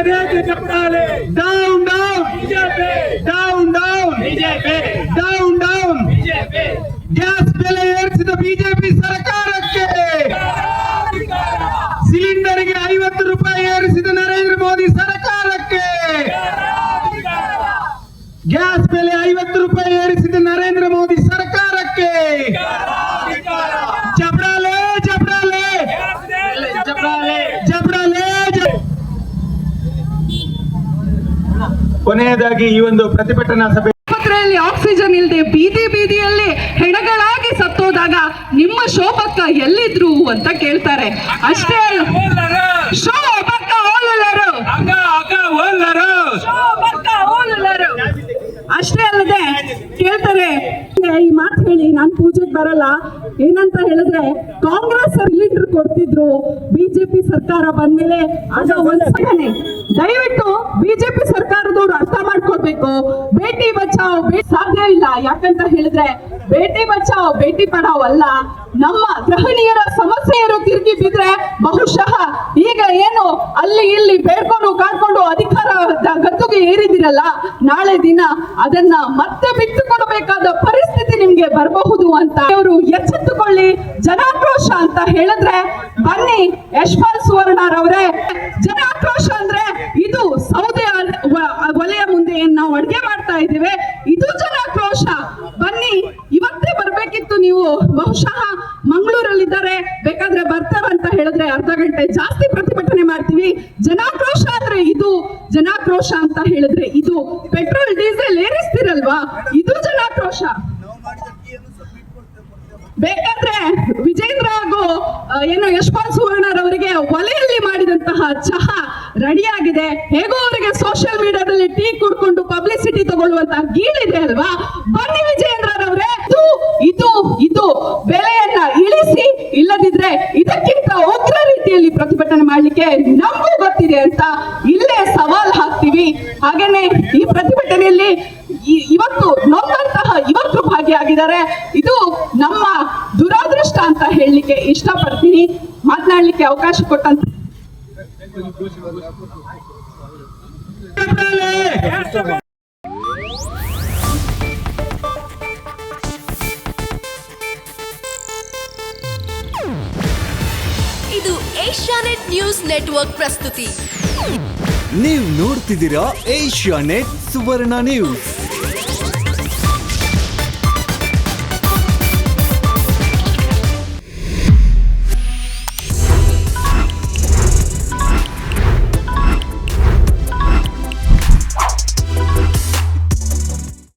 ಜಗಕ್ಕೆ ಚಪ್ಪಾಳೆ down down BJP down down BJP down down BJP gas ಬೆಲೆ ಏರಿಸಿದ ಬಿಜೆಪಿ ಸರ್ಕಾರಕ್ಕೆ ಸಿಲಿಂಡರ್ಗೆ ಐವತ್ತು ರೂಪಾಯಿ ಏರಿಸಿದ ನರೇಂದ್ರ ಮೋದಿ ಸರ್ಕಾರಕ್ಕೆ ಗ್ಯಾಸ್ ಬೆಲೆ ಐವತ್ತು ರೂಪಾಯಿ ಏರಿಸಿದ ನರೇಂದ್ರ ಮೋದಿ ಸರ್ಕಾರಕ್ಕೆ ಜಬ್ರಾಲೆ ಜಬ್ರಾಲೆ ಚಪ್ಪಾಳೆ ಜಬ್ರಾಲೆ ಕೊನೆಯದಾಗಿ ಈ ಒಂದು ಪ್ರತಿಭಟನಾ ಸಭೆ ಆಸ್ಪತ್ರೆಯಲ್ಲಿ ಆಕ್ಸಿಜನ್ ಇಲ್ಲದೆ ಬೀದಿ ಬೀದಿಯಲ್ಲಿ ಹೆಣಗಳಾಗಿ ಸತ್ತೋದಾಗ ನಿಮ್ಮ ಶೋಭಕ್ಕ ಎಲ್ಲಿದ್ರು ಅಂತ ಕೇಳ್ತಾರೆ. ಅಷ್ಟೇ ಅಲ್ಲ. ಬರಲ್ಲ. ಏನಂತ ಹೇಳಿದ್ರೆ ಕಾಂಗ್ರೆಸ್ ಲೀಡರ್ ಕೊಡ್ತಿದ್ರು ಬಿಜೆಪಿ ಸರ್ಕಾರ ಬಂದ್ಮೇಲೆ ದಯವಿಟ್ಟು ಬಿಜೆಪಿ ಸರ್ಕಾರದವ್ರು ಅರ್ಥ ಮಾಡ್ಕೊಳ್ಬೇಕು. ಬೇಟಿ ಬಚಾವ್ ಸಾಧ್ಯ ಇಲ್ಲ. ಯಾಕಂತ ಹೇಳಿದ್ರೆ ಬೇಟಿ ಬಚಾವ್ ಬೇಟಿ ಪಡಾವ್ ಅಲ್ಲ. ನಮ್ಮ ಗೃಹಿಣಿಯರ ಸಮಸ್ಯೆಯರು ತಿರುಗಿ ಬಿದ್ರೆ ಬಹುಶಃ ಈಗ ಏನು ಅಲ್ಲಿ ಇಲ್ಲಿ ಬೇಡ್ಕೊಂಡು ಕಾಡ್ಕೊಂಡು ಅಧಿಕಾರ ಗದ್ದುಗೆ ಏರಿದಿರಲ್ಲ. ನಾಳೆ ದಿನ ಅದನ್ನ ಮತ್ತೆ ಬಿಟ್ಟು ಕೊಡಬೇಕಾದ ನಿಮ್ಗೆ ಬರಬಹುದು ಅಂತ ಅವರು ಎಚ್ಚೆತ್ತುಕೊಳ್ಳಿ. ಜನಾಕ್ರೋಶ ಅಂತ ಹೇಳಿದ್ರೆ ಬನ್ನಿ ಯಶ್ಪಾಲ್ ಸುವರ್ಣರವರೇ ಜನಾಕ್ರೋಶ ಅಂದ್ರೆ ಇದು ಸೌದೆ ಒಲೆಯ ಮುಂದೆ ಏನ್ ನಾವು ಅಡ್ಗೆ ಮಾಡ್ತಾ ಇದ್ದೀವಿ? ಇದು ಜನಾಕ್ರೋಶ. ಬನ್ನಿ, ಇವತ್ತೇ ಬರ್ಬೇಕಿತ್ತು ನೀವು. ಬಹುಶಃ ಮಂಗಳೂರಲ್ಲಿದ್ದಾರೆ. ಬೇಕಾದ್ರೆ ಬರ್ತಾರಂತ ಹೇಳಿದ್ರೆ ಅರ್ಧ ಗಂಟೆ ಜಾಸ್ತಿ ಪ್ರತಿಭಟನೆ ಮಾಡ್ತೀವಿ. ಜನಾಕ್ರೋಶ ಅಂದ್ರೆ ಇದು. ಜನಾಕ್ರೋಶ ಅಂತ ಹೇಳಿದ್ರೆ ಇದು. ಪೆಟ್ರೋಲ್, ಡೀಸೆಲ್ ಏರಿಸ್ತಿರಲ್ವಾ? ಇದು ಜನಾಕ್ರೋಶ. ಬೇಕಾದ್ರೆ ವಿಜೇಂದ್ರ ಹಾಗೂ ಏನು ಯಶ್ಪಾಲ್ ಸುವರ್ಣರವರಿಗೆ ಒಲೆಯಲ್ಲಿ ಮಾಡಿದಂತಹ ಚಹಾ ರೆಡಿಯಾಗಿದೆ. ಹೇಗೋ ಅವರಿಗೆ ಸೋಷಿಯಲ್ ಮೀಡಿಯಾದಲ್ಲಿ ಟೀ ಕುಡ್ಕೊಂಡು ಪಬ್ಲಿಸಿಟಿ ತಗೊಳ್ಳುವಂತಹ ಗೀಳಿದೆ ಅಲ್ವಾ? ಬನ್ನಿ ವಿಜೇಂದ್ರರವರೇ ಇದು ಇದು ಇದು ಬೆಲೆಯನ್ನ ಇಳಿಸಿ, ಇಲ್ಲದಿದ್ರೆ ಇದಕ್ಕಿಂತ ಉಗ್ರ ರೀತಿಯಲ್ಲಿ ಪ್ರತಿಭಟನೆ ಮಾಡ್ಲಿಕ್ಕೆ ನಮಗೂ ಗೊತ್ತಿದೆ ಅಂತ ಇಲ್ಲೇ ಸವಾಲ್ ಹಾಕ್ತೀವಿ. ಹಾಗೇನೆ ಈ ಪ್ರತಿಭಟನೆಯಲ್ಲಿ ಇವತ್ತು ನೊಂದಂತಹ ಇವತ್ತು ಭಾಗಿಯಾಗಿದ್ದಾರೆ. ಇದು ನಮ್ಮ ಅಂತ ಹೇಳಲಿಕ್ಕೆ ಇಷ್ಟಪಡ್ತೀನಿ. ಮಾತನಾಡಲಿಕ್ಕೆ ಅವಕಾಶ ಕೊಟ್ಟಂತ ಇದು ಏಷ್ಯಾನೆಟ್ ನ್ಯೂಸ್ ನೆಟ್ವರ್ಕ್ ಪ್ರಸ್ತುತಿ. ನೀವು ನೋಡ್ತಿದ್ದೀರಾ ಏಷ್ಯಾ ನೆಟ್ ಸುವರ್ಣ ನ್ಯೂಸ್.